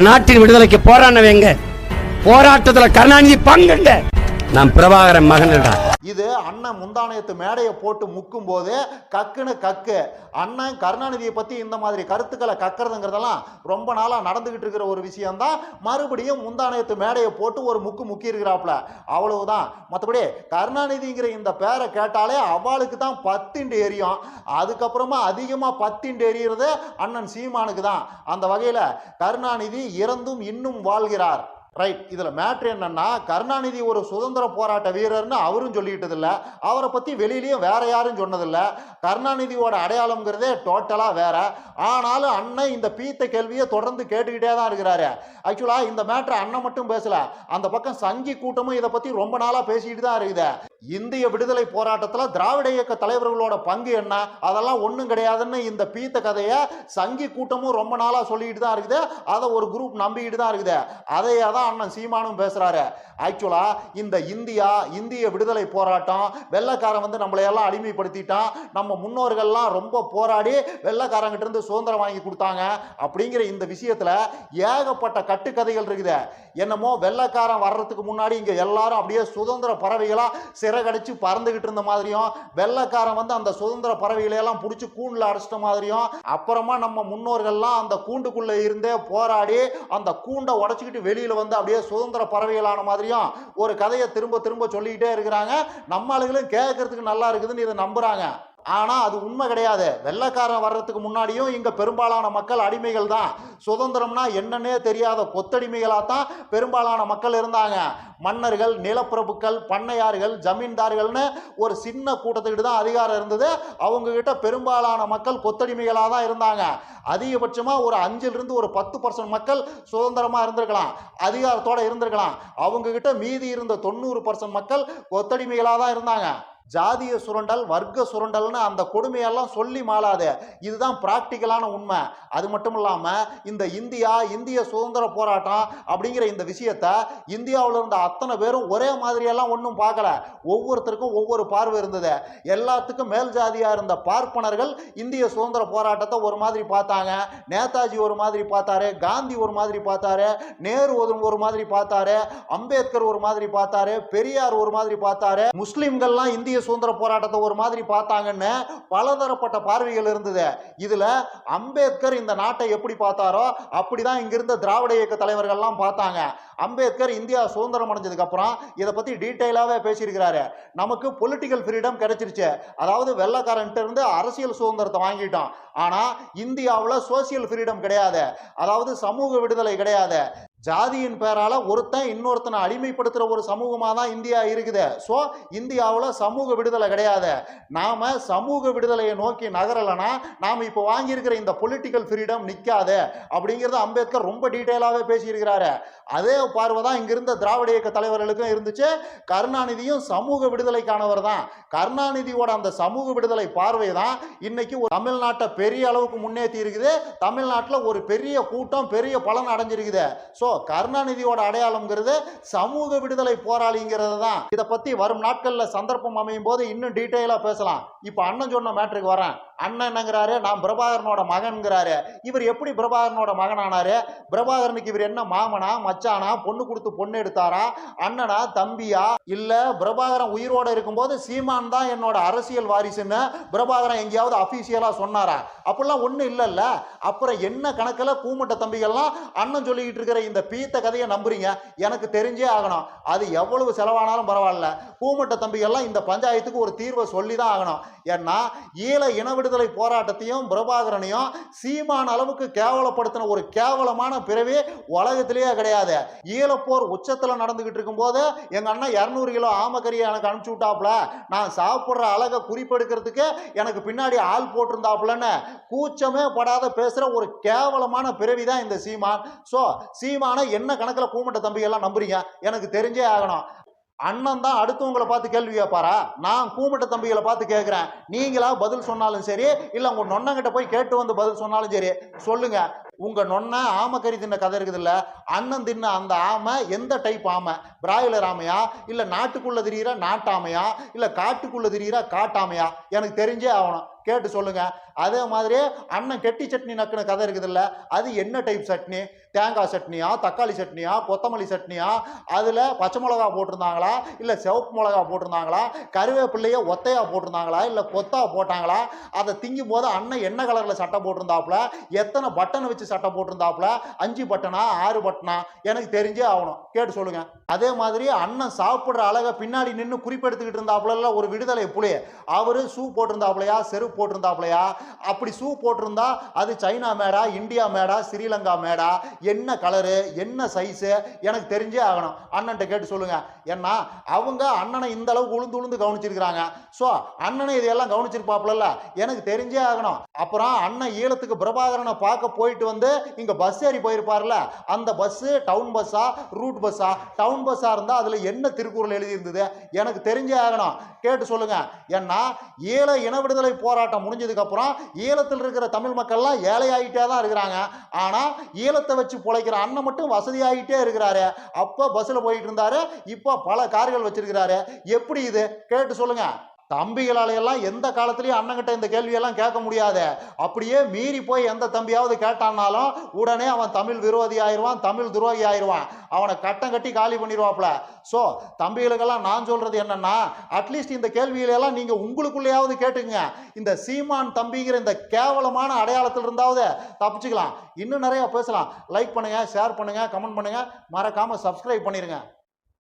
நாட்டின் விடுதலைக்கு போராடினவங்க போராட்டத்துல கருணாநிதி பங்குங்க? நான் பிரபாகரன் மகன்டா இது அண்ணன் முந்தானயத்து மேடையை போட்டு முக்கும் போது கக்குன்னு கக்கு. அண்ணன் கருணாநிதியை பத்தி இந்த மாதிரி கருத்துக்களை கக்கிறதுங்கிறதெல்லாம் ரொம்ப நாளா நடந்துகிட்டு இருக்கிற ஒரு விஷயம்தான். மறுபடியும் முந்தானயத்து மேடையை போட்டு ஒரு முக்கு முக்கி இருக்கிறாப்புல அவ்வளவுதான். மற்றபடி கருணாநிதிங்கிற இந்த பேரை கேட்டாலே அவளுக்கு தான் பத்திண்டு எரியும். அதுக்கப்புறமா அதிகமா பத்திண்டு எரியறது அண்ணன் சீமானுக்கு தான். அந்த வகையில கருணாநிதி இறந்தும் இன்னும் வாழ்கிறார். ரைட் இதில் மேட்ரு என்னன்னா கருணாநிதி ஒரு சுதந்திர போராட்ட வீரர்னு அவரும் சொல்லிக்கிட்டது இல்லை அவரை பற்றி வெளியிலையும் வேற யாரும் சொன்னதில்லை. கருணாநிதியோட அடையாளம்ங்கிறதே டோட்டலாக வேற. ஆனாலும் அண்ணன் இந்த பீத்த கேள்வியை தொடர்ந்து கேட்டுக்கிட்டே தான் இருக்கிறாரு. ஆக்சுவலாக இந்த மேட்ரு அண்ணன் மட்டும் பேசல. அந்த பக்கம் சங்கி கூட்டமும் இதை பற்றி ரொம்ப நாளாக பேசிக்கிட்டு தான் இருக்குது. இந்திய விடுதலை போராட்டத்தில் திராவிட இயக்க தலைவர்களோட பங்கு என்ன? அதெல்லாம் ஒன்றும் கிடையாதுன்னு இந்த பீத்த கதையை சங்கி கூட்டமும் ரொம்ப நாளாக சொல்லிக்கிட்டு தான் இருக்குது. அதை ஒரு குரூப் நம்பிக்கிட்டு தான் இருக்குது. அதையே தான் அண்ணன் சீமானும் பேசுகிறாரு ஆக்சுவலாக இந்த இந்தியா இந்திய விடுதலை போராட்டம் வெள்ளைக்காரன் வந்து நம்மளையெல்லாம் அடிமைப்படுத்திட்டான். நம்ம முன்னோர்கள்லாம் ரொம்ப போராடி வெள்ளைக்காரங்கிட்ட இருந்து சுதந்திரம் வாங்கி கொடுத்தாங்க. அப்படிங்கிற இந்த விஷயத்தில் ஏகப்பட்ட கட்டுக்கதைகள் இருக்குது. என்னமோ வெள்ளைக்காரன் வர்றதுக்கு முன்னாடி இங்கே எல்லாரும் அப்படியே சுதந்திர பறவைகளாக சிறகடிச்சு பறந்துகிட்டு இருந்த மாதிரியும் வெள்ளைக்காரன் வந்து அந்த சுதந்திர பறவைகளையெல்லாம் பிடிச்சி கூண்டில் அடைச்சிட்ட மாதிரியும் அப்புறமா நம்ம முன்னோர்கள்லாம் அந்த கூண்டுக்குள்ளே இருந்தே போராடி அந்த கூண்டை உடச்சிக்கிட்டு வெளியில் வந்து அப்படியே சுதந்திர பறவைகளான மாதிரியும் ஒரு கதையை திரும்ப திரும்ப சொல்லிக்கிட்டே இருக்கிறாங்க. நம்ம ஆளுகளும் கேட்கறதுக்கு நல்லா இருக்குதுன்னு இதை நம்புகிறாங்க ஆனா அது உண்மை கிடையாது. வெள்ளைக்காரன் வர்றதுக்கு முன்னாடியும் இங்க பெரும்பாலான மக்கள் அடிமைகள் தான். சுதந்திரம்னா என்னன்னே தெரியாத கொத்தடிமைகளாக தான் பெரும்பாலான மக்கள் இருந்தாங்க. மன்னர்கள் நிலப்பிரபுக்கள் பண்ணையார்கள் ஜமீன்தார்கள்னு ஒரு சின்ன கூட்டத்துக்கிட்டு தான் அதிகாரம் இருந்தது. அவங்க கிட்ட பெரும்பாலான மக்கள் கொத்தடிமைகளாக தான் இருந்தாங்க. அதிகபட்சமாக ஒரு அஞ்சிலிருந்து ஒரு பத்து பர்சன்ட் மக்கள் சுதந்திரமாக இருந்திருக்கலாம். அதிகாரத்தோட இருந்திருக்கலாம். அவங்க கிட்ட மீதி இருந்த தொண்ணூறு பர்சன்ட் மக்கள் கொத்தடிமைகளாக தான் இருந்தாங்க. ஜாதிய சுரண்டல் வர்க்க சுரண்டல்னு அந்த கொடுமையெல்லாம் சொல்லி மாளாது. இதுதான் பிராக்டிக்கலான உண்மை. அது மட்டும் இல்லாமல் இந்த இந்தியா இந்திய சுதந்திர போராட்டம் அப்படிங்கிற இந்த விஷயத்த இந்தியாவில் இருந்த அத்தனை பேரும் ஒரே மாதிரியெல்லாம் ஒன்றும் பார்க்கல. ஒவ்வொருத்தருக்கும் ஒவ்வொரு பார்வை இருந்தது. எல்லாத்துக்கும் மேல் ஜாதியாக இருந்த பார்ப்பனர்கள் இந்திய சுதந்திர போராட்டத்தை ஒரு மாதிரி பார்த்தாங்க. நேதாஜி ஒரு மாதிரி பார்த்தாரு. காந்தி ஒரு மாதிரி பார்த்தாரு. நேரு ஒரு ஒரு மாதிரி பார்த்தாரு. அம்பேத்கர் ஒரு மாதிரி பார்த்தாரு. பெரியார் ஒரு மாதிரி பார்த்தாரு. முஸ்லீம்கள்லாம் இந்திய சுதந்திர போராட்டத்தை ஒரு மாதிரி பார்த்தாங்கன்னு பலதரப்பட்ட பார்வைகள் இருந்தது. இதில் அம்பேத்கர் இந்த நாட்டை எப்படி பார்த்தாரோ அப்படி தான் இங்கிருந்த திராவிட இயக்க தலைவர்கள்லாம் பார்த்தாங்க. அம்பேத்கர் இந்தியா சுதந்திரம் அடைஞ்சதுக்கப்புறம் இதை பற்றி டீட்டெயிலாகவே பேசியிருக்கிறாரு. நமக்கு பொலிட்டிக்கல் ஃப்ரீடம் கிடைச்சிருச்சு. அதாவது வெள்ளக்காரன்ட்டு இருந்து அரசியல் சுதந்திரத்தை வாங்கிட்டோம். ஆனால் இந்தியாவில் சோசியல் ஃப்ரீடம் கிடையாது. அதாவது சமூக விடுதலை கிடையாது. ஜாதியின் பேரால ஒருத்தன் இன்னொருத்தனை அடிமைப்படுத்துகிற ஒரு சமூகமாக தான் இந்தியா இருக்குது. ஸோ இந்தியாவில் சமூக விடுதலை கிடையாது. நாம் சமூக விடுதலையை நோக்கி நகரலைன்னா நாம் இப்போ வாங்கியிருக்கிற இந்த பொலிட்டிக்கல் ஃப்ரீடம் நிற்காது அப்படிங்கிறத அம்பேத்கர் ரொம்ப டீட்டெயிலாகவே பேசியிருக்கிறாரு. அதே பார்வை தான் இங்கிருந்த திராவிட இயக்க தலைவர்களுக்கும் இருந்துச்சு. கருணாநிதியும் சமூக விடுதலைக்கானவர் தான். கருணாநிதியோட அந்த சமூக விடுதலை பார்வை தான் இன்னைக்கு ஒரு தமிழ்நாட்டை பெரிய அளவுக்கு முன்னேற்றி இருக்குது. தமிழ்நாட்டில் ஒரு பெரிய கூட்டம் பெரிய பலன் அடைஞ்சிருக்குது. ஸோ கருணாநிதியோட அடையாளம்ங்கிறது சமூக விடுதலை போராளிங்கிறது தான். இதை பற்றி வரும் நாட்களில் சந்தர்ப்பம் அமையும் போது இன்னும் டீட்டெயிலாக பேசலாம். இப்போ அண்ணன் சொன்ன மேட்ருக்கு வரேன். அண்ணனுங்கிறாரு நான் பிரபாகரனோட மகன்கிறாரு இவர் எப்படி பிரபாகரனோட மகனானாரு? பிரபாகரனுக்கு இவர் என்ன மாமனா மச்சானா பொண்ணு கொடுத்து பொண்ணு எடுத்தாரா? அண்ணனா தம்பியா? இல்ல பிரபாகரன் உயிரோட இருக்கும்போது சீமான் தான் என்னோட அரசியல் வாரிசுன்னு பிரபாகரன் எங்கேயாவது அபிஷியலா சொன்னாரா? அப்படிலாம் ஒண்ணு இல்லைல்ல. அப்புறம் என்ன கணக்கில் கூமட்ட தம்பிகள்லாம் அண்ணன் சொல்லிக்கிட்டு இருக்கிற இந்த பீத்த கதையை நம்புறீங்க? எனக்கு தெரிஞ்சே ஆகணும். அது எவ்வளவு செலவானாலும் பரவாயில்ல. கூமட்ட தம்பிகள்லாம் இந்த பஞ்சாயத்துக்கு ஒரு தீர்வை சொல்லி தான் ஆகணும். ஏன்னா ஈழ இன விடுதலை போராட்டத்தையும் பிரபாகரனையும் சீமான அளவுக்கு கேவலப்படுத்தின ஒரு கேவலமான பிறவி உலகத்திலேயே கிடையாது. ஈழப்போர் உச்சத்தில் நடந்துகிட்டு இருக்கும்போது எங்கள் அண்ணன் இரநூறு கிலோ ஆமக்கறியை எனக்கு அனுப்பிச்சி விட்டாப்புல. நான் சாப்பிட்ற அழகை குறிப்பெடுக்கிறதுக்கு எனக்கு பின்னாடி ஆள் போட்டிருந்தாப்புலன்னு கூச்சமே படாத பேசுகிற ஒரு கேவலமான பிறவி தான் இந்த சீமான். ஸோ சீமானை என்ன கணக்கில் கூமட்ட தம்பிகள்லாம் நம்புறீங்க? எனக்கு தெரிஞ்சே ஆகணும். அண்ணன் தான் அடுத்தவங்களை பார்த்து கேள்வி கேட்பாரா? நான் கூமட்ட தம்பிகளை பார்த்து கேட்குறேன். நீங்களா பதில் சொன்னாலும் சரி இல்லை உங்கள் நொன்னங்கிட்ட போய் கேட்டு வந்து பதில் சொன்னாலும் சரி சொல்லுங்க. உங்க நொன்ன ஆமை கறி தின்ன கதை இருக்குதுல்ல? அண்ணன் தின்ன அந்த ஆமை எந்த டைப் ஆமை? பிராய்லர் ஆமையா? இல்ல நாட்டுக்குள்ள திரியிற நாட்டாமையா? இல்ல காட்டுக்குள்ள திரியிற காட்டாமையா? எனக்கு தெரிஞ்சே ஆகணும். கேட்டு சொல்லுங்க. அதே மாதிரி அண்ணன் கெட்டி சட்னி நக்குன கதை இருக்குதுல்ல? அது என்ன டைப் சட்னி? தேங்காய் சட்னியா? தக்காளி சட்னியா? கொத்தமல்லி சட்னியா? அதில் பச்சை மிளகா போட்டிருந்தாங்களா? இல்லை சிவப்பு மிளகா போட்டிருந்தாங்களா? கருவேப்பிள்ளைய ஒத்தையா போட்டிருந்தாங்களா? இல்லை கொத்தா போட்டாங்களா? அதை திங்கும் போது அண்ணன் என்ன கலரில் சட்டை போட்டிருந்தாப்புல? எத்தனை பட்டனை வச்சு சட்டை போட்டிருந்தாப்புல அஞ்சு பட்டனா ஆறு பட்டனா எனக்கு தெரிஞ்சே ஆகணும். கேட்டு சொல்லுங்க. அதே மாதிரி அண்ணன் சாப்பிட்ற அழகை பின்னாடி நின்று குறிப்பெடுத்துக்கிட்டு இருந்தாப்புல ஒரு விடுதலை புலி அவரு ஷூ போட்டிருந்தாப்புலையா செருப்பு போட்டிருந்தாப்புலையா? அப்படி ஷூ போட்டிருந்தா அது சைனா மேடா இந்தியா மேடா ஸ்ரீலங்கா மேடா? என்ன கலரு என்ன சைஸு எனக்கு தெரிஞ்சே ஆகணும். அண்ணன்ட்ட கேட்டு சொல்லுங்க. ஏன்னா அவங்க அண்ணனை இந்த அளவுக்கு உளுந்து உளுந்து கவனிச்சிருக்கிறாங்க. ஸோ அண்ணனை இதையெல்லாம் கவனிச்சிருப்பாப்புல எனக்கு தெரிஞ்சே ஆகணும். அப்புறம் அண்ணன் ஈழத்துக்கு பிரபாகரனை பார்க்க போயிட்டு வந்து வந்து இங்கே பஸ் ஏறி போயிருப்பார்ல அந்த பஸ்ஸு டவுன் பஸ்ஸா ரூட் பஸ்ஸா டவுன் பஸ்ஸாக இருந்தால் அதில் என்ன திருக்குறள் எழுதியிருந்தது? எனக்கு தெரிஞ்சே ஆகணும். கேட்டு சொல்லுங்கள் ஏன்னா ஈழ இன விடுதலை போராட்டம் முடிஞ்சதுக்கப்புறம் ஈழத்தில் இருக்கிற தமிழ் மக்கள்லாம் ஏழையாகிட்டே தான் இருக்கிறாங்க. ஆனால் ஈழத்தை வச்சு பிழைக்கிற அண்ணன் மட்டும் வசதியாகிட்டே இருக்கிறாரு. அப்போ பஸ்ஸில் போயிட்டு இருந்தாரு. இப்போ பல கார்கள் வச்சிருக்கிறாரு. எப்படி இது? கேட்டு சொல்லுங்கள் தம்பிகளாலையெல்லாம் எந்த காலத்துலயும் அண்ணங்கிட்ட இந்த கேள்வியெல்லாம் கேட்க முடியாது. அப்படியே மீறி போய் எந்த தம்பியாவது கேட்டான்னாலும் உடனே அவன் தமிழ் விரோதி ஆயிடுவான் தமிழ் துரோகி ஆயிடுவான். அவனை கட்டம் கட்டி காலி பண்ணிடுவாப்ல ஸோ தம்பிகளுக்கெல்லாம் நான் சொல்றது என்னன்னா அட்லீஸ்ட் இந்த கேள்விகளையெல்லாம் நீங்கள் உங்களுக்குள்ளேயாவது கேட்டுங்க இந்த சீமான் தம்பிங்கிற இந்த கேவலமான அடையாளத்தில் இருந்தாவது தப்பிச்சுக்கலாம். இன்னும் நிறைய பேசலாம். லைக் பண்ணுங்க ஷேர் பண்ணுங்க கமெண்ட் பண்ணுங்க. மறக்காம சப்ஸ்கிரைப் பண்ணிடுங்க